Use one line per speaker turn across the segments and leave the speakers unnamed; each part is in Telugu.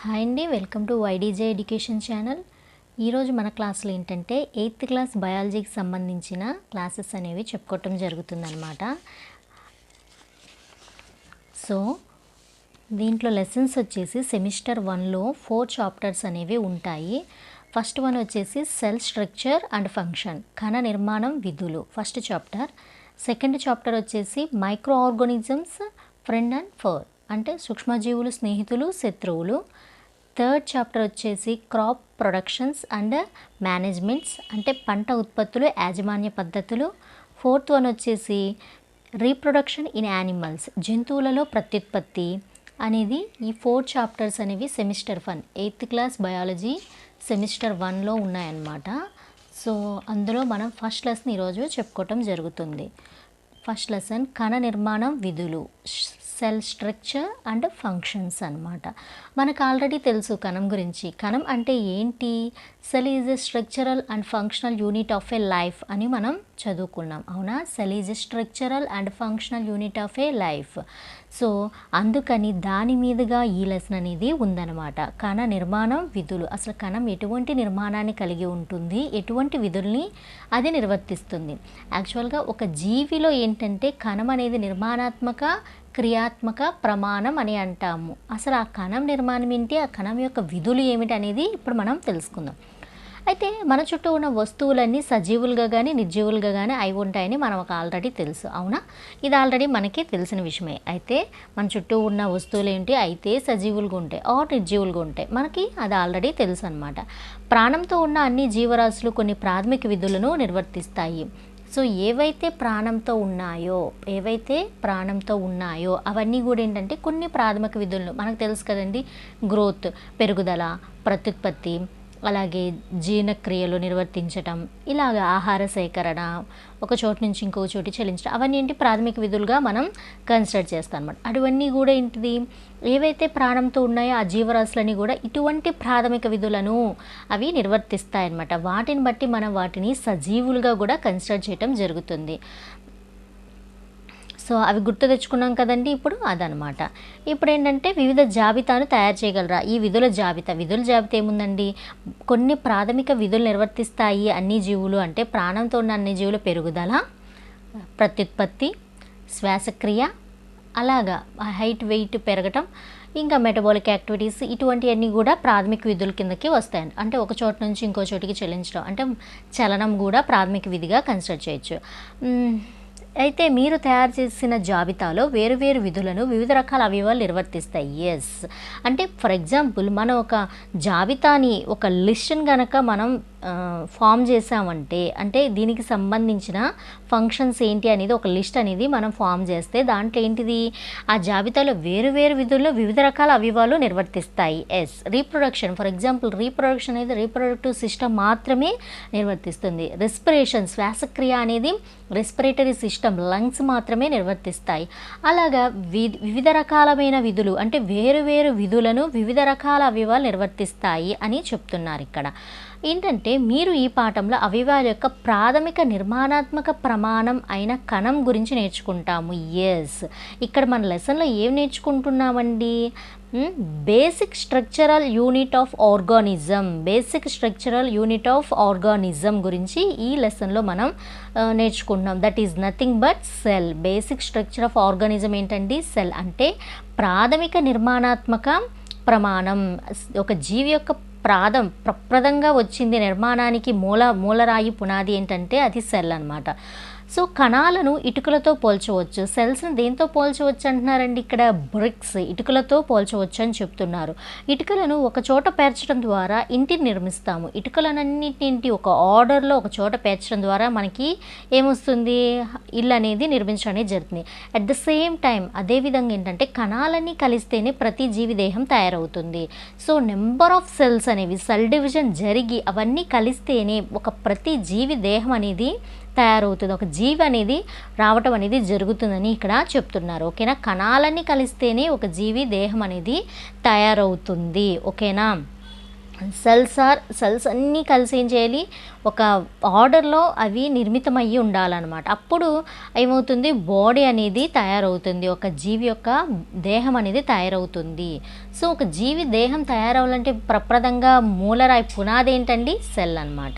హాయ్ అండి welcome to YDJ education channel. ఈరోజు మన క్లాసులు ఏంటంటే ఎయిత్ క్లాస్ బయాలజీకి సంబంధించిన క్లాసెస్ అనేవి చెప్పుకోవటం జరుగుతుందన్నమాట. సో దీంట్లో లెసన్స్ వచ్చేసి సెమిస్టర్ వన్లో ఫోర్ చాప్టర్స్ అనేవి ఉంటాయి. ఫస్ట్ వన్ వచ్చేసి సెల్ స్ట్రక్చర్ అండ్ ఫంక్షన్ కణ నిర్మాణం విధులు ఫస్ట్ చాప్టర్. సెకండ్ చాప్టర్ వచ్చేసి micro organisms friend and foe అంటే సూక్ష్మజీవులు స్నేహితులు శత్రువులు. థర్డ్ చాప్టర్ వచ్చేసి క్రాప్ ప్రొడక్షన్స్ అండ్ మేనేజ్మెంట్స్ అంటే పంట ఉత్పత్తులు యాజమాన్య పద్ధతులు. ఫోర్త్ వన్ వచ్చేసి రీప్రొడక్షన్ ఇన్ యానిమల్స్ జంతువులలో ప్రత్యుత్పత్తి అనేది ఈ ఫోర్ చాప్టర్స్ అనేవి semester one. Eighth class biology semester వన్లో ఉన్నాయన్నమాట. సో అందులో మనం ఫస్ట్ లెసన్ ఈరోజు చెప్పుకోవటం జరుగుతుంది. ఫస్ట్ లెసన్ కణ నిర్మాణం విధులు. సెల్ స్ట్రక్చర్ అండ్ ఫంక్షన్స్ అన్నమాట. మనకు ఆల్రెడీ తెలుసు కణం గురించి. కణం అంటే ఏంటి? Cell is a structural and functional unit of a life అని మనం చదువుకున్నాం. అవునా? Cell is a structural and functional unit of a life. So అందుకని దాని మీదుగా ఈ లెసన్ అనేది ఉందన్నమాట. కణ నిర్మాణం విధులు. అసలు కణం ఎటువంటి నిర్మాణాన్ని కలిగి ఉంటుంది? ఎటువంటి విధుల్ని అది నిర్వర్తిస్తుంది? యాక్చువల్గా ఒక జీవిలో ఏంటంటే కణం అనేది నిర్మాణాత్మక క్రియాత్మక ప్రమాణం అని అంటాము. అసలు ఆ కణం నిర్మాణం ఏంటి? ఆ కణం యొక్క విధులు ఏమిటి అనేది ఇప్పుడు మనం తెలుసుకుందాం. అయితే మన చుట్టూ ఉన్న వస్తువులన్నీ సజీవులుగా కానీ నిర్జీవులుగా కానీ అయి ఉంటాయని మనకు ఆల్రెడీ తెలుసు. అవునా? ఇది ఆల్రెడీ మనకి తెలిసిన విషయమే. అయితే మన చుట్టూ ఉన్న వస్తువులు ఏంటి? అయితే సజీవులుగా ఉంటాయి. ఆర్ నిర్జీవులుగా ఉంటాయి. మనకి అది ఆల్రెడీ తెలుసు అనమాట ప్రాణంతో ఉన్న అన్ని జీవరాశులు కొన్ని ప్రాథమిక విధులను నిర్వర్తిస్తాయి. సో ఏవైతే ప్రాణంతో ఉన్నాయో ఏవైతే ప్రాణంతో ఉన్నాయో అవన్నీ కూడా ఏంటంటే కొన్ని ప్రాథమిక విధులను మనకు తెలుసు కదండి గ్రోత్ పెరుగుదల ప్రత్యుత్పత్తి అలాగే జీర్ణక్రియలు నిర్వర్తించటం ఇలాగ ఆహార సేకరణ ఒక చోటు నుంచి ఇంకో చోటు చెల్లించడం అవన్నీ ఏంటి ప్రాథమిక విధులుగా మనం కన్సిడర్ చేస్తాం అనమాట అటువన్నీ కూడా ఏంటిది? ఏవైతే ప్రాణంతో ఉన్నాయో ఆ జీవరాశులని కూడా ఇటువంటి ప్రాథమిక విధులను అవి నిర్వర్తిస్తాయన్నమాట. వాటిని బట్టి మనం వాటిని సజీవులుగా కూడా కన్సిడర్ చేయటం జరుగుతుంది. సో అవి గుర్తు తెచ్చుకున్నాం కదండి ఇప్పుడు అదనమాట. ఇప్పుడు ఏంటంటే వివిధ జాబితాను తయారు చేయగలరా? ఈ విధుల జాబితా విధుల జాబితా ఏముందండి? కొన్ని ప్రాథమిక విధులు నిర్వర్తిస్తాయి అన్ని జీవులు అంటే ప్రాణంతో ఉన్న అన్ని జీవుల పెరుగుదల ప్రత్యుత్పత్తి శ్వాసక్రియ అలాగా హైట్ వెయిట్ పెరగటం ఇంకా మెటబాలిక్ యాక్టివిటీస్ ఇటువంటివన్నీ కూడా ప్రాథమిక విధుల కిందకి వస్తాయి అంటే ఒక చోట నుంచి ఇంకో చోటికి చెల్లించడం. అంటే చలనం కూడా ప్రాథమిక విధిగా కన్సిడర్ చేయొచ్చు. అయితే మీరు తయారు చేసిన జాబితాలో వేరు వేరు విధులను వివిధ రకాల అవయవాలు నిర్వర్తిస్తాయి. ఎస్ అంటే ఫర్ ఎగ్జాంపుల్ మనం ఒక జాబితాని ఒక లిస్ట్ని గనక మనం ఫామ్ చేసామంటే అంటే దీనికి సంబంధించిన ఫంక్షన్స్ ఏంటి అనేది ఒక లిస్ట్ అనేది మనం ఫామ్ చేస్తే దాంట్లో ఏంటిది? ఆ జాబితాలో వేరు వేరు విధుల్లో వివిధ రకాల అవయవాలు నిర్వర్తిస్తాయి. Yes reproduction for example reproduction అనేది రీప్రొడక్టివ్ సిస్టమ్ మాత్రమే నిర్వర్తిస్తుంది. రెస్పిరేషన్ శ్వాసక్రియ అనేది రెస్పిరేటరీ సిస్టమ్ లంగ్స్ మాత్రమే నిర్వర్తిస్తాయి. అలాగా వి వివిధ రకాలమైన విధులు అంటే వేరు వేరు విధులను వివిధ రకాల అవయవాలు నిర్వర్తిస్తాయి అని చెప్తున్నారు ఇక్కడ. ఏంటంటే మీరు ఈ పాఠంలో అవయవాల యొక్క ప్రాథమిక నిర్మాణాత్మక ప్రమాణం అయిన కణం గురించి నేర్చుకుంటాము. ఎస్ ఇక్కడ మన లెసన్లో ఏం నేర్చుకుంటున్నామండి? Basic structural unit of organism basic structural unit of organism గురించి ఈ లెసన్లో మనం నేర్చుకుంటున్నాం. That is nothing but cell basic structure of organism ఏంటండి? సెల్ అంటే ప్రాథమిక నిర్మాణాత్మక ప్రమాణం. ఒక జీవి యొక్క ప్రాదం ప్రప్రదంగా వచ్చింది నిర్మాణానికి మూల మూలరాయి పునాది ఏంటంటే అది సెల్ అనమాట సో కణాలను ఇటుకలతో పోల్చవచ్చు సెల్స్ని దేంతో పోల్చవచ్చు అంటున్నారండి ఇక్కడ? బ్రిక్స్ ఇటుకలతో పోల్చవచ్చు అని చెప్తున్నారు. ఇటుకలను ఒక చోట పేర్చడం ద్వారా ఇంటిని నిర్మిస్తాము. ఇటుకలన్నింటి ఒక ఆర్డర్లో ఒక చోట పేర్చడం ద్వారా మనకి ఏమొస్తుంది? ఇల్లు అనేది నిర్మించడం అనేది జరుగుతుంది అట్ ద సేమ్ టైం అదేవిధంగా ఏంటంటే కణాలన్నీ కలిస్తేనే ప్రతి జీవి దేహం తయారవుతుంది. సో నెంబర్ ఆఫ్ సెల్స్ అనేవి సెల్ డివిజన్ జరిగి అవన్నీ కలిస్తేనే ఒక ప్రతి జీవి దేహం అనేది తయారవుతుంది. ఒక జీవి అనేది రావటం అనేది జరుగుతుందని ఇక్కడ చెప్తున్నారు. ఓకేనా? కణాలన్నీ కలిస్తేనే ఒక జీవి దేహం అనేది తయారవుతుంది. ఓకేనా? సెల్స్ ఆర్ సెల్స్ అన్నీ కలిసి ఏం చేయాలి? ఒక ఆర్డర్లో అవి నిర్మితమయ్యి ఉండాలన్నమాట. అప్పుడు ఏమవుతుంది? బాడీ అనేది తయారవుతుంది. ఒక జీవి యొక్క దేహం అనేది తయారవుతుంది. సో ఒక జీవి దేహం తయారవ్వాలంటే ప్రప్రదంగా మూలరాయి పునాది ఏంటండి సెల్ అనమాట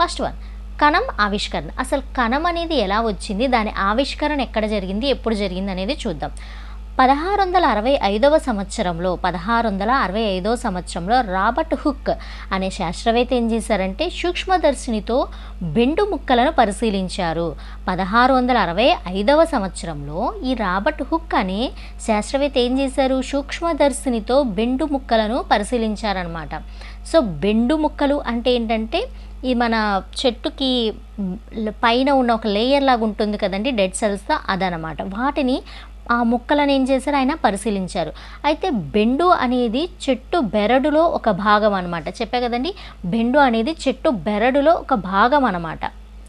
ఫస్ట్ వన్. కణం ఆవిష్కరణ. అసలు కణం అనేది ఎలా వచ్చింది? దాని ఆవిష్కరణ ఎక్కడ జరిగింది? ఎప్పుడు జరిగింది అనేది చూద్దాం. పదహారు వందల అరవై ఐదవ సంవత్సరంలో పదహారు వందల అరవై ఐదవ సంవత్సరంలో రాబర్ట్ హుక్ అనే శాస్త్రవేత్త ఏం చేశారంటే సూక్ష్మదర్శినితో బెండు ముక్కలను పరిశీలించారు. పదహారు వందల అరవై ఐదవ సంవత్సరంలో ఈ రాబర్ట్ హుక్ అనే శాస్త్రవేత్త ఏం చేశారు? సూక్ష్మదర్శినితో బెండు ముక్కలను పరిశీలించారనమాట సో బెండు ముక్కలు అంటే ఏంటంటే ఈ మన చెట్టుకి పైన ఉన్న ఒక లేయర్ లాగా ఉంటుంది కదండి డెడ్ సెల్స్తో అదనమాట. వాటిని ఆ మొక్కలను ఏం చేశారు? ఆయన పరిశీలించారు. అయితే బెండు అనేది చెట్టు బెరడులో ఒక భాగం అనమాట చెప్పా కదండి బెండు అనేది చెట్టు బెరడులో ఒక భాగం అనమాట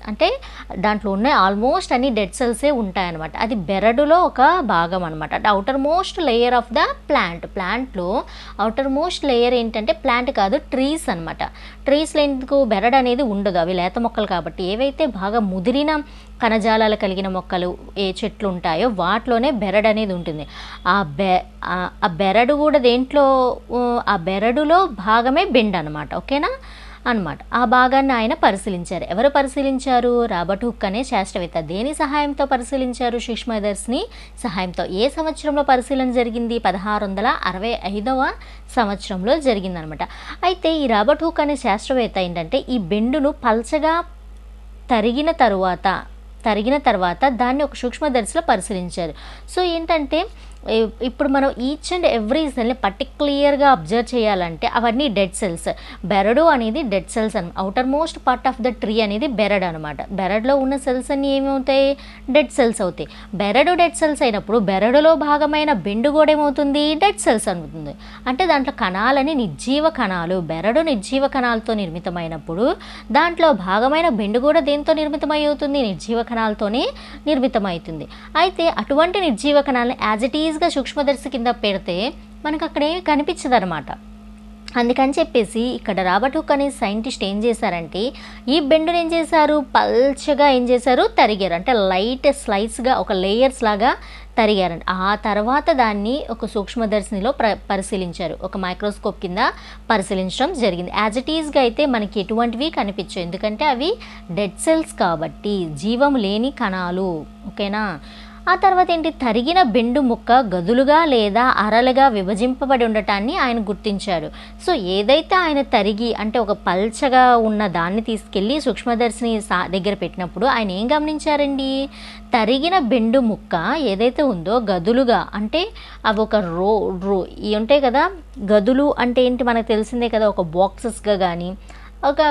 అంటే దాంట్లో ఉన్న ఆల్మోస్ట్ అన్ని డెడ్ సెల్సే ఉంటాయన్నమాట. అది బెరడులో ఒక భాగం అనమాట అంటే outermost layer of the plant ప్లాంట్లో అవుటర్ మోస్ట్ లేయర్ ఏంటంటే ప్లాంట్ కాదు ట్రీస్ అనమాట ట్రీస్లో ఎందుకు బెరడు అనేది ఉండదు. అవి లేత మొక్కలు కాబట్టి ఏవైతే బాగా ముదిరిన కణజాలాలు కలిగిన మొక్కలు ఏ చెట్లు ఉంటాయో వాటిలోనే బెరడు అనేది ఉంటుంది. ఆ బె ఆ- బెరడు కూడా దేంట్లో ఆ బెరడులో భాగమే బెండ్ అనమాట ఓకేనా? అన్నమాట. ఆ భాగాన్ని ఆయన పరిశీలించారు. ఎవరు పరిశీలించారు? రాబర్ట్ హుక్ అనే శాస్త్రవేత్త దేని సహాయంతో పరిశీలించారు? సూక్ష్మదర్శిని సహాయంతో ఏ సంవత్సరంలో పరిశీలన జరిగింది? పదహారు వందల అరవై ఐదవ సంవత్సరంలో జరిగిందనమాట అయితే ఈ రాబర్ట్ హుక్ అనే శాస్త్రవేత్త ఏంటంటే ఈ బెండును పల్చగా తరిగిన తరువాత తరిగిన తర్వాత దాన్ని ఒక సూక్ష్మదర్శిలో పరిశీలించారు. సో ఏంటంటే ఇప్పుడు మనం ఈచ్ అండ్ ఎవ్రీ సెల్ని పర్టిక్యులర్గా అబ్జర్వ్ చేయాలంటే అవన్నీ డెడ్ సెల్స్ బెరడు అనేది డెడ్ సెల్స్ అని outermost part of the tree అనేది బెరడ్ అనమాట బెరడ్లో ఉన్న సెల్స్ అన్నీ ఏమవుతాయి? డెడ్ సెల్స్ అవుతాయి. బెరడు డెడ్ సెల్స్ అయినప్పుడు బెరడులో భాగమైన బెండు కూడా ఏమవుతుంది? డెడ్ సెల్స్ అవుతుంది. అంటే దాంట్లో కణాలని నిర్జీవ కణాలు బెరడు నిర్జీవ కణాలతో నిర్మితమైనప్పుడు దాంట్లో భాగమైన బెండు కూడా దేంతో నిర్మితమై అవుతుంది? నిర్జీవ కణాలతోనే నిర్మితమవుతుంది అయితే అటువంటి నిర్జీవ కణాలను యాజ్ ఇట్ ఈజీగా సూక్ష్మదర్శి కింద పెడితే మనకు అక్కడే కనిపించదనమాట కనిపించదు అనమాట అందుకని చెప్పేసి ఇక్కడ రాబర్ట్ హుక్ అనే సైంటిస్ట్ ఏం చేశారంటే ఈ బెండుని ఏం చేశారు? పల్చగా ఏం చేశారు? తరిగారు. అంటే లైట్ స్లైస్గా ఒక లేయర్స్ లాగా తరిగారండి ఆ తర్వాత దాన్ని ఒక సూక్ష్మదర్శినిలో ప్ర పరిశీలించారు. ఒక మైక్రోస్కోప్ కింద పరిశీలించడం జరిగింది. యాజ్ ఇట్ ఈజ్గా అయితే మనకి ఎటువంటివి కనిపించవు. ఎందుకంటే అవి డెడ్ సెల్స్ కాబట్టి జీవం లేని కణాలు. ఓకేనా? ఆ తర్వాత ఏంటి? తరిగిన బెండు ముక్క గదులుగా లేదా అరలుగా విభజింపబడి ఉండటాన్ని ఆయన గుర్తించారు. సో ఏదైతే ఆయన తరిగి అంటే ఒక పల్చగా ఉన్న దాన్ని తీసుకెళ్ళి సూక్ష్మదర్శిని సా దగ్గర పెట్టినప్పుడు ఆయన ఏం గమనించారండి? తరిగిన బెండు ముక్క ఏదైతే ఉందో గదులుగా అంటే అవి ఒక రో రో ఉంటాయి కదా? గదులు అంటే ఏంటి? మనకు తెలిసిందే కదా ఒక బాక్సెస్గా కానీ ఒక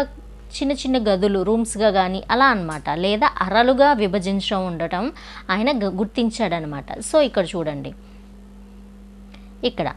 చిన్న చిన్న గదులు రూమ్స్గా కానీ అలా అన్నమాట. లేదా అరలుగా విభజించడం ఉండటం ఆయన గుర్తించాడనమాట సో ఇక్కడ చూడండి. ఇక్కడ.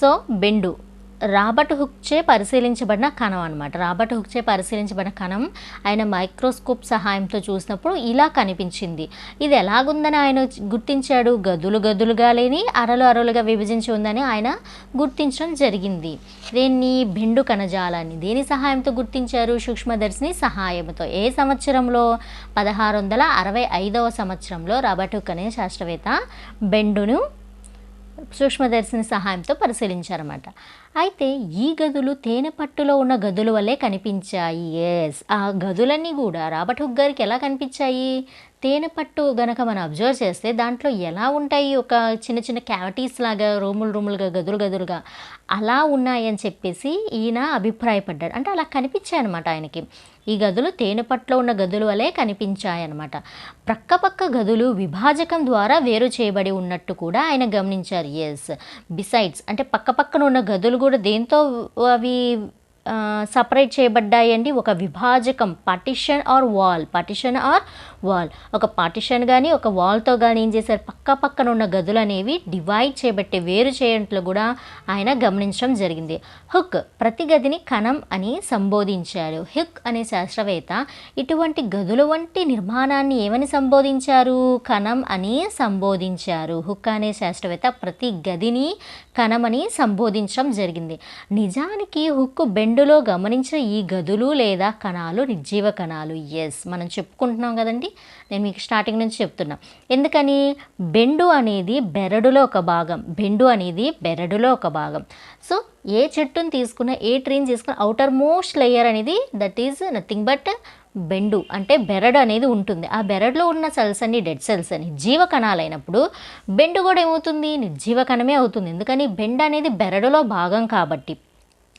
సో బెండు. రాబర్ట్ హుక్చే పరిశీలించబడిన కణం అనమాట రాబర్ట్ హుక్చే పరిశీలించబడిన కణం ఆయన మైక్రోస్కోప్ సహాయంతో చూసినప్పుడు ఇలా కనిపించింది. ఇది ఎలాగుందని ఆయన గుర్తించాడు? గదులు గదులుగా లేని అరలు అరలుగా విభజించి ఉందని ఆయన గుర్తించడం జరిగింది. దీన్ని? బెండు కణజాలాన్ని. దేని సహాయంతో గుర్తించారు? సూక్ష్మదర్శిని సహాయంతో ఏ సంవత్సరంలో? పదహారు వందల అరవై ఐదవ సంవత్సరంలో రాబర్ట్ హుక్ అనే శాస్త్రవేత్త బెండును సూక్ష్మదర్శిని సహాయంతో పరిశీలించారన్నమాట. అయితే ఈ గదులు తేనె పట్టులో ఉన్న గదుల వల్లే కనిపించాయి. ఎస్ ఆ గదులన్నీ కూడా రాబర్ట్ హుక్ గారికి ఎలా కనిపించాయి? తేనె పట్టు గనక మనం అబ్జర్వ్ చేస్తే దాంట్లో ఎలా ఉంటాయి ఒక చిన్న చిన్న క్యావిటీస్ లాగా రూములు రూములుగా గదులు గదులుగా అలా ఉన్నాయని చెప్పేసి ఈయన అభిప్రాయపడ్డాడు. అంటే అలా కనిపించాయి అనమాట ఆయనకి. ఈ గదులు తేనె పట్టులో ఉన్న గదుల వలె కనిపించాయి అనమాట గదులు విభాజకం ద్వారా వేరు చేయబడి ఉన్నట్టు కూడా ఆయన గమనించారు. ఎస్ బిసైడ్స్ అంటే పక్కపక్కన ఉన్న గదులు కూడా దేంతో అవి సపరేట్ చేయబడ్డాయి అండి ఒక విభాజకం partition or wall partition or wall ఒక పార్టిషన్ కానీ ఒక వాల్తో కానీ ఏం చేశారు? పక్క పక్కన ఉన్న గదులు అనేవి డివైడ్ చేయబట్టే వేరు చేయట్లో కూడా ఆయన గమనించడం జరిగింది. హుక్ ప్రతి గదిని కణం అని సంబోధించారు. హుక్ అనే శాస్త్రవేత్త ఇటువంటి గదుల వంటి నిర్మాణాన్ని ఏమని సంబోధించారు? కణం అని సంబోధించారు. హుక్ అనే శాస్త్రవేత్త ప్రతి గదిని కణమని సంబోధించడం జరిగింది. నిజానికి హుక్ బెండు రెండులో గమనించిన ఈ గదులు లేదా కణాలు నిర్జీవ కణాలు? ఎస్ మనం చెప్పుకుంటున్నాం కదండి. నేను మీకు స్టార్టింగ్ నుంచి చెప్తున్నా. ఎందుకని? బెండు అనేది బెరడులో ఒక భాగం. బెండు అనేది బెరడులో ఒక భాగం. సో ఏ చెట్టుని తీసుకున్న ఏ ట్రీని తీసుకున్న అవుటర్ మోస్ట్ లేయర్ అనేది దట్ ఈజ్ నథింగ్ బట్ బెండు. అంటే బెరడు అనేది ఉంటుంది. ఆ బెరడులో ఉన్న సెల్స్ అన్ని డెడ్ సెల్స్ అని జీవ కణాలు అయినప్పుడు బెండు కూడా ఏమవుతుంది? నిర్జీవ కణమే అవుతుంది. ఎందుకని? బెండు అనేది బెరడులో భాగం కాబట్టి.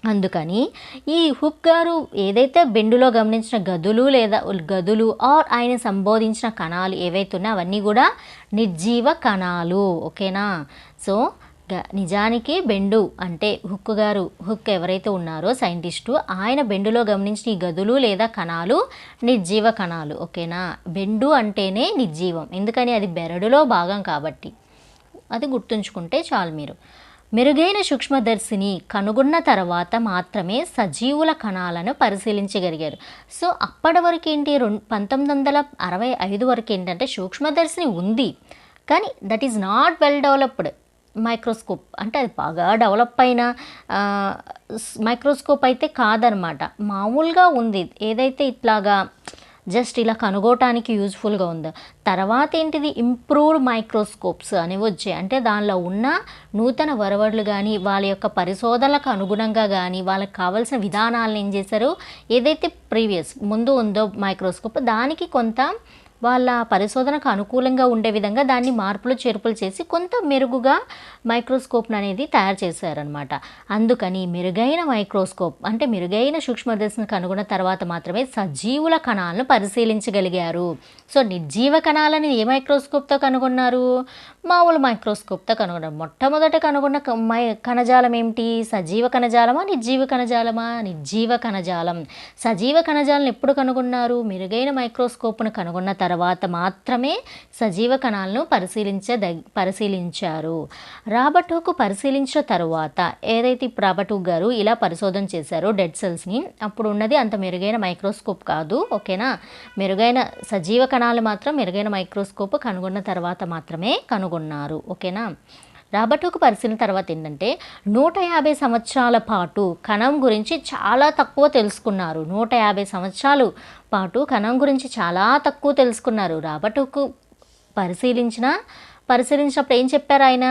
అందుకని ఈ హుక్ గారు ఏదైతే బెండులో గమనించిన గదులు లేదా గదులు ఆర్ ఆయన సంబోధించిన కణాలు ఏవైతే ఉన్నాయో అవన్నీ కూడా నిర్జీవ కణాలు ఓకేనా? సో నిజానికి బెండు అంటే హుక్ గారు హుక్ ఎవరైతే ఉన్నారో సైంటిస్టు ఆయన బెండులో గమనించిన ఈ గదులు లేదా కణాలు నిర్జీవ కణాలు ఓకేనా? బెండు అంటేనే నిర్జీవం ఎందుకని అది బెరడులో భాగం కాబట్టి. అది గుర్తుంచుకుంటే చాలు మీరు. మెరుగైన సూక్ష్మదర్శిని కనుగొన్న తర్వాత మాత్రమే సజీవుల కణాలను పరిశీలించగలిగారు. సో అప్పటి వరకు ఏంటి రెండు పంతొమ్మిది వందల అరవై ఐదు వరకు ఏంటంటే సూక్ష్మదర్శిని ఉంది. కానీ that is not well developed microscope అంటే అది బాగా డెవలప్ అయిన మైక్రోస్కోప్ అయితే కాదనమాట. మామూలుగా ఉంది. ఏదైతే ఇట్లాగా జస్ట్ ఇలా కనుగోటానికి యూజ్ఫుల్గా ఉంది. తర్వాత ఏంటిది? ఇంప్రూవ్డ్ మైక్రోస్కోప్స్ అనేవి వచ్చాయి. అంటే దానిలో ఉన్న నూతన వరవడులు కానీ వాళ్ళ యొక్క పరిశోధనలకు అనుగుణంగా కానీ వాళ్ళకి కావాల్సిన విధానాలను ఏం చేశారు? ఏదైతే ప్రీవియస్ ముందు ఉందో మైక్రోస్కోప్ దానికి కొంత వాళ్ళ పరిశోధనకు అనుకూలంగా ఉండే విధంగా దాన్ని మార్పులు చేర్పులు చేసి కొంత మెరుగుగా మైక్రోస్కోప్ను అనేది తయారు చేశారనమాట అందుకని మెరుగైన మైక్రోస్కోప్ అంటే మెరుగైన సూక్ష్మదర్శిని కనుగొన్న తర్వాత మాత్రమే సజీవుల కణాలను పరిశీలించగలిగారు. సో నిర్జీవ కణాలని ఏ మైక్రోస్కోప్తో కనుగొన్నారు? మామూలు మైక్రోస్కోప్తో కనుగొన్నారు మొట్టమొదట కనుగొన్న క- మై కణజాలం ఏమిటి? సజీవ కణజాలమా నిర్జీవ కణజాలమా? నిర్జీవ కణజాలం. సజీవ కణజాలను ఎప్పుడు కనుగొన్నారు? మెరుగైన మైక్రోస్కోప్ను కనుగొన్న తర్వాత తర్వాత మాత్రమే సజీవ కణాలను పరిశీలించ పరిశీలించారు. రాబటోకు పరిశీలించిన తర్వాత ఏదైతే ఇప్పుడు గారు ఇలా పరిశోధన చేశారో డెడ్ సెల్స్ని అప్పుడు ఉన్నది అంత మెరుగైన మైక్రోస్కోప్ కాదు ఓకేనా? మెరుగైన సజీవ కణాలు మాత్రం మెరుగైన మైక్రోస్కోప్ కనుగొన్న తర్వాత మాత్రమే కనుగొన్నారు ఓకేనా? రాబర్టోకు పరిశీలన తర్వాత ఏంటంటే నూట యాభై సంవత్సరాల పాటు కణం గురించి చాలా తక్కువ తెలుసుకున్నారు. నూట యాభై సంవత్సరాలు పాటు కణం గురించి చాలా తక్కువ తెలుసుకున్నారు. రాబర్టోకు పరిశీలించిన పరిశీలించినప్పుడు ఏం చెప్పారు ఆయన?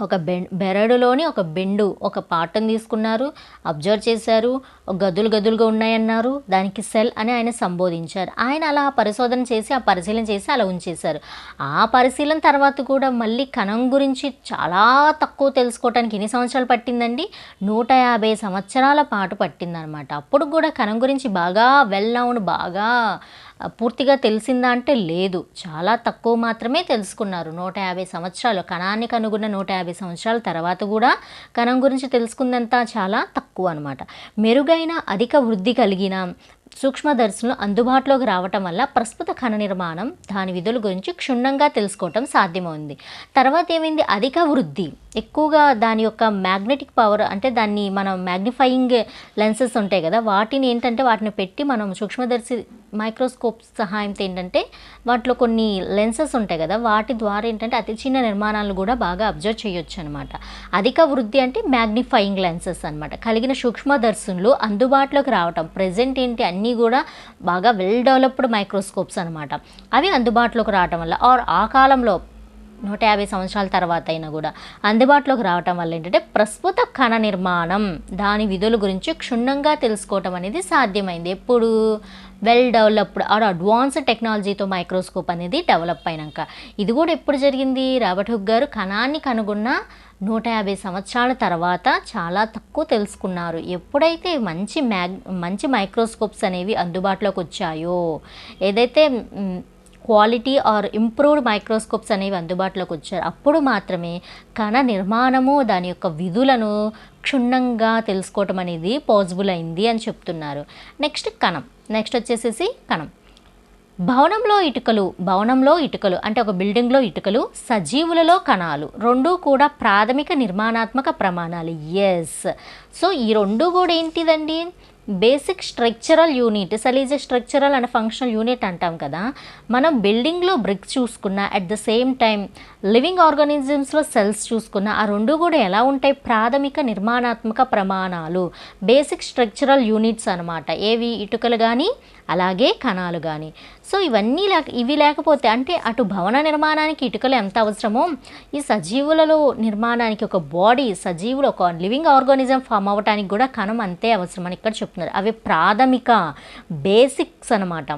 ఒక బె బెరడులోని ఒక బెండు ఒక పాటను తీసుకున్నారు అబ్జర్వ్ చేశారు గదులు గదులుగా ఉన్నాయన్నారు దానికి సెల్ అని ఆయన సంబోధించారు. ఆయన అలా పరిశోధన చేసి ఆ పరిశీలన చేసి అలా ఉంచేశారు. ఆ పరిశీలన తర్వాత కూడా మళ్ళీ కణం గురించి చాలా తక్కువ తెలుసుకోవటానికి ఎన్ని సంవత్సరాలు పట్టిందండి? నూట యాభై సంవత్సరాల పాటు పట్టిందనమాట. అప్పుడు కూడా కణం గురించి బాగా వెల్ నౌన్ బాగా పూర్తిగా తెలిసిందా అంటే లేదు. చాలా తక్కువ మాత్రమే తెలుసుకున్నారు. నూట యాభై సంవత్సరాలు కణాన్ని కనుగొన్న నూట యాభై సంవత్సరాల తర్వాత కూడా కణం గురించి తెలుసుకుందంతా చాలా తక్కువ అనమాట మెరుగైన అధిక వృద్ధి కలిగిన సూక్ష్మదర్శనులు అందుబాటులోకి రావటం వల్ల ప్రస్తుత కణ నిర్మాణం దాని విధుల గురించి క్షుణ్ణంగా తెలుసుకోవటం సాధ్యమైంది. తర్వాత ఏమైంది? అధిక వృద్ధి. ఎక్కువగా దాని యొక్క మ్యాగ్నెటిక్ పవర్ అంటే దాన్ని మనం మ్యాగ్నిఫైయింగ్ లెన్సెస్ ఉంటాయి కదా వాటిని ఏంటంటే వాటిని పెట్టి మనం సూక్ష్మదర్శి మైక్రోస్కోప్ సహాయంతో ఏంటంటే వాటిలో కొన్ని లెన్సెస్ ఉంటాయి కదా వాటి ద్వారా ఏంటంటే అతి చిన్న నిర్మాణాలను కూడా బాగా అబ్జర్వ్ చేయొచ్చు అనమాట అధిక వృద్ధి అంటే మ్యాగ్నిఫైయింగ్ లెన్సెస్ అనమాట కలిగిన సూక్ష్మదర్శనులు అందుబాటులోకి రావటం ప్రజెంట్ ఏంటి అన్నీ కూడా బాగా వెల్ డెవలప్డ్ మైక్రోస్కోప్స్ అనమాట అవి అందుబాటులోకి రావటం వల్ల ఆర్ ఆ కాలంలో నూట యాభై సంవత్సరాల తర్వాత అయినా కూడా అందుబాటులోకి రావటం వల్ల ఏంటంటే ప్రస్తుత కణ నిర్మాణం దాని విధుల గురించి క్షుణ్ణంగా తెలుసుకోవటం అనేది సాధ్యమైంది. ఎప్పుడు వెల్ డెవలప్డ్ ఆర్ అడ్వాన్స్డ్ టెక్నాలజీతో మైక్రోస్కోప్ అనేది డెవలప్ అయినాక. ఇది కూడా ఎప్పుడు జరిగింది? రాబర్ట్ హుక్ గారు కణాన్ని కనుగొన్న నూట యాభై సంవత్సరాల తర్వాత చాలా తక్కువ తెలుసుకున్నారు. ఎప్పుడైతే మంచి మ్యాగ్ మంచి మైక్రోస్కోప్స్ అనేవి అందుబాటులోకి వచ్చాయో ఏదైతే క్వాలిటీ ఆర్ ఇంప్రూవ్డ్ మైక్రోస్కోప్స్ అనేవి అందుబాటులోకి వచ్చారు. అప్పుడు మాత్రమే కణ నిర్మాణము దాని యొక్క విధులను క్షుణ్ణంగా తెలుసుకోవటం అనేది పాసిబుల్ అయింది అని చెప్తున్నారు. నెక్స్ట్ కణం. నెక్స్ట్ వచ్చేసేసి కణం. భవనంలో ఇటుకలు భవనంలో ఇటుకలు అంటే ఒక బిల్డింగ్లో ఇటుకలు సజీవులలో కణాలు. రెండూ కూడా ప్రాథమిక నిర్మాణాత్మక ప్రమాణాలు. ఎస్ సో ఈ రెండు కూడా ఏంటిదండి? బేసిక్ స్ట్రక్చరల్ యూనిట్ అసలు is structural and functional unit అంటాం కదా. మనం బిల్డింగ్లో బ్రిక్స్ చూసుకున్న at the same time living ఆర్గానిజమ్స్లో cells చూసుకున్న ఆ రెండు కూడా ఎలా ఉంటాయి? ప్రాథమిక నిర్మాణాత్మక ప్రమాణాలు. బేసిక్ స్ట్రక్చరల్ యూనిట్స్ అనమాట ఏవి? ఇటుకలు కానీ అలాగే కణాలు కానీ సో ఇవన్నీ లేక ఇవి లేకపోతే అంటే అటు భవన నిర్మాణానికి ఇటుకలు ఎంత అవసరమో ఈ సజీవులలో నిర్మాణానికి ఒక బాడీ సజీవులు ఒక లివింగ్ ఆర్గానిజం ఫామ్ అవ్వడానికి కూడా కణం అంతే అవసరం అని ఇక్కడ చెప్తున్నారు. అవి ప్రాథమిక బేసిక్స్ అనమాట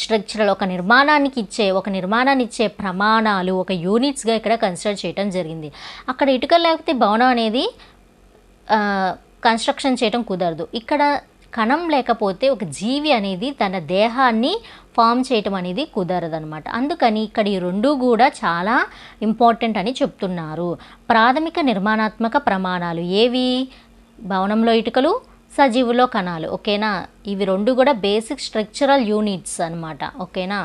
స్ట్రక్చరల్ ఒక నిర్మాణానికి ఇచ్చే ఒక నిర్మాణాన్ని ఇచ్చే ప్రమాణాలు ఒక యూనిట్స్గా ఇక్కడ కన్సిడర్ చేయడం జరిగింది. అక్కడ ఇటుకలు లేకపోతే భవనం అనేది కన్స్ట్రక్షన్ చేయడం కుదరదు. ఇక్కడ కణం లేకపోతే ఒక జీవి అనేది తన దేహాన్ని ఫామ్ చేయటం అనేది కుదరదనమాట అందుకని ఇక్కడ ఈ రెండు కూడా చాలా ఇంపార్టెంట్ అని చెప్తున్నారు. ప్రాథమిక నిర్మాణాత్మక ప్రమాణాలు ఏవి? భవనంలో ఇటుకలు సజీవులో కణాలు. ఓకేనా? ఇవి రెండు కూడా బేసిక్ స్ట్రక్చరల్ యూనిట్స్ అనమాట ఓకేనా?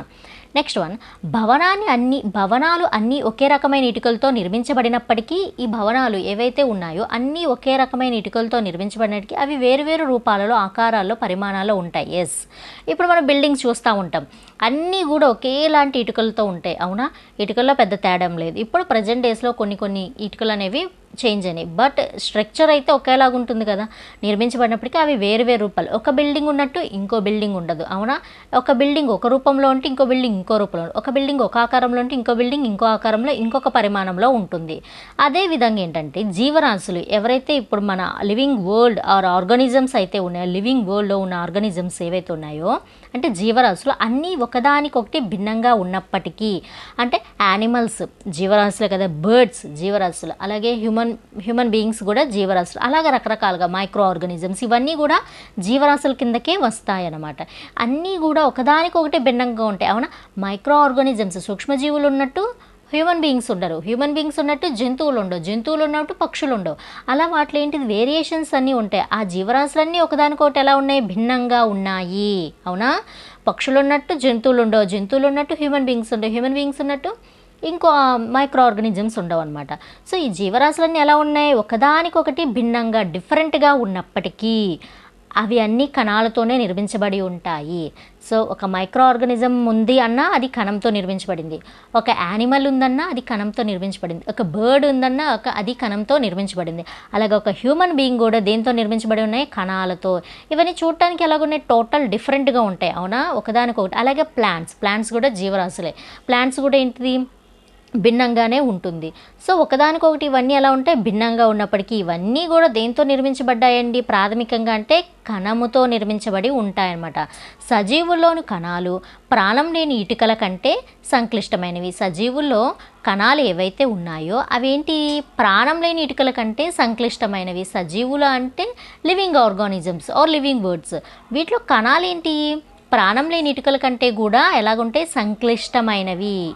నెక్స్ట్ వన్ భవనాన్ని అన్ని భవనాలు అన్నీ ఒకే రకమైన ఇటుకలతో నిర్మించబడినప్పటికీ ఈ భవనాలు ఏవైతే ఉన్నాయో అన్నీ ఒకే రకమైన ఇటుకలతో నిర్మించబడినప్పటికీ అవి వేరువేరు రూపాలలో ఆకారాల్లో పరిమాణాల్లో ఉంటాయి. ఎస్ ఇప్పుడు మనం బిల్డింగ్స్ చూస్తూ ఉంటాం. అన్నీ కూడా ఒకేలాంటి ఇటుకలతో ఉంటాయి. అవునా? ఇటుకల్లో పెద్ద తేడం లేదు. ఇప్పుడు ప్రజెంట్ డేస్లో కొన్ని కొన్ని ఇటుకలు అనేవి చేంజ్ అని. బట్ స్ట్రక్చర్ అయితే ఒకేలాగా ఉంటుంది కదా. నిర్మించబడినప్పటికీ అవి వేరు వేరు రూపాలు. ఒక బిల్డింగ్ ఉన్నట్టు ఇంకో బిల్డింగ్ ఉండదు. అవునా? ఒక బిల్డింగ్ ఒక రూపంలో ఉంటే ఇంకో బిల్డింగ్ ఇంకో రూపంలో ఒక బిల్డింగ్ ఒక ఆకారంలో ఉంటే ఇంకో బిల్డింగ్ ఇంకో ఆకారంలో ఇంకొక పరిమాణంలో ఉంటుంది. అదే విధంగా ఏంటంటే జీవరాశులు ఎవరైతే ఇప్పుడు మన లివింగ్ వరల్డ్ ఆర్ ఆర్గానిజమ్స్ అయితే ఉన్నాయో లివింగ్ వరల్డ్లో ఉన్న ఆర్గానిజమ్స్ ఏవైతే ఉన్నాయో అంటే జీవరాశులు అన్నీ ఒకదానికొకటి భిన్నంగా ఉన్నప్పటికీ అంటే యానిమల్స్ జీవరాశులే కదా బర్డ్స్ జీవరాశులు అలాగే హ్యూమన్ హ్యూమన్ బీయింగ్స్ కూడా జీవరాశులు అలాగే రకరకాలుగా మైక్రో ఆర్గానిజమ్స్ ఇవన్నీ కూడా జీవరాశుల కిందకే వస్తాయన్నమాట. అన్నీ కూడా ఒకదానికొకటి భిన్నంగా ఉంటాయి. అవునా? మైక్రో ఆర్గానిజమ్స్ సూక్ష్మజీవులు ఉన్నట్టు హ్యూమన్ బీయింగ్స్ ఉండరు. హ్యూమన్ బీయింగ్స్ ఉన్నట్టు జంతువులు ఉండవు. జంతువులు ఉన్నట్టు పక్షులు ఉండవు. అలా వాటిలో ఏంటిది? వేరియేషన్స్ అన్నీ ఉంటాయి. ఆ జీవరాశులన్నీ ఒకదానికొకటి ఎలా ఉన్నాయి? భిన్నంగా ఉన్నాయి. అవునా? పక్షులు ఉన్నట్టు జంతువులు ఉండవు. జంతువులు ఉన్నట్టు హ్యూమన్ బీయింగ్స్ ఉండవు. హ్యూమన్ బీయింగ్స్ ఉన్నట్టు ఇంకో మైక్రో ఆర్గానిజమ్స్ ఉండవు అనమాట సో ఈ జీవరాశులన్నీ ఎలా ఉన్నాయి? ఒకదానికొకటి భిన్నంగా డిఫరెంట్గా ఉన్నప్పటికీ అవి అన్ని కణాలతోనే నిర్మించబడి ఉంటాయి. సో ఒక మైక్రో ఆర్గానిజం ఉంది అన్నా అది కణంతో నిర్మించబడింది. ఒక యానిమల్ ఉందన్నా అది కణంతో నిర్మించబడింది. ఒక బర్డ్ ఉందన్నా ఒక అది కణంతో నిర్మించబడింది. అలాగే ఒక హ్యూమన్ బీయింగ్ కూడా దేంతో నిర్మించబడి ఉన్నాయి? కణాలతో. ఇవన్నీ చూడటానికి ఎలాగున్నాయి? టోటల్ డిఫరెంట్గా ఉంటాయి. అవునా? ఒకదానికొకటి. అలాగే ప్లాంట్స్. ప్లాంట్స్ కూడా జీవరాశులే. ప్లాంట్స్ కూడా ఏంటిది? భిన్నంగానే ఉంటుంది. సో ఒకదానికొకటి ఇవన్నీ ఎలా ఉంటాయి? భిన్నంగా ఉన్నప్పటికీ ఇవన్నీ కూడా దేంతో నిర్మించబడ్డాయండి? ప్రాథమికంగా అంటే కణముతో నిర్మించబడి ఉంటాయన్నమాట. సజీవుల్లోని కణాలు ప్రాణం లేని ఇటుకల కంటే సంక్లిష్టమైనవి. సజీవుల్లో కణాలు ఏవైతే ఉన్నాయో అవేంటి? ప్రాణం లేని ఇటుకల కంటే సంక్లిష్టమైనవి. సజీవులు అంటే living organisms or living words. వీటిలో కణాలు ఏంటి ప్రాణం లేని ఇటుకల కంటే కూడా ఎలాగుంటే సంక్లిష్టమైనవి.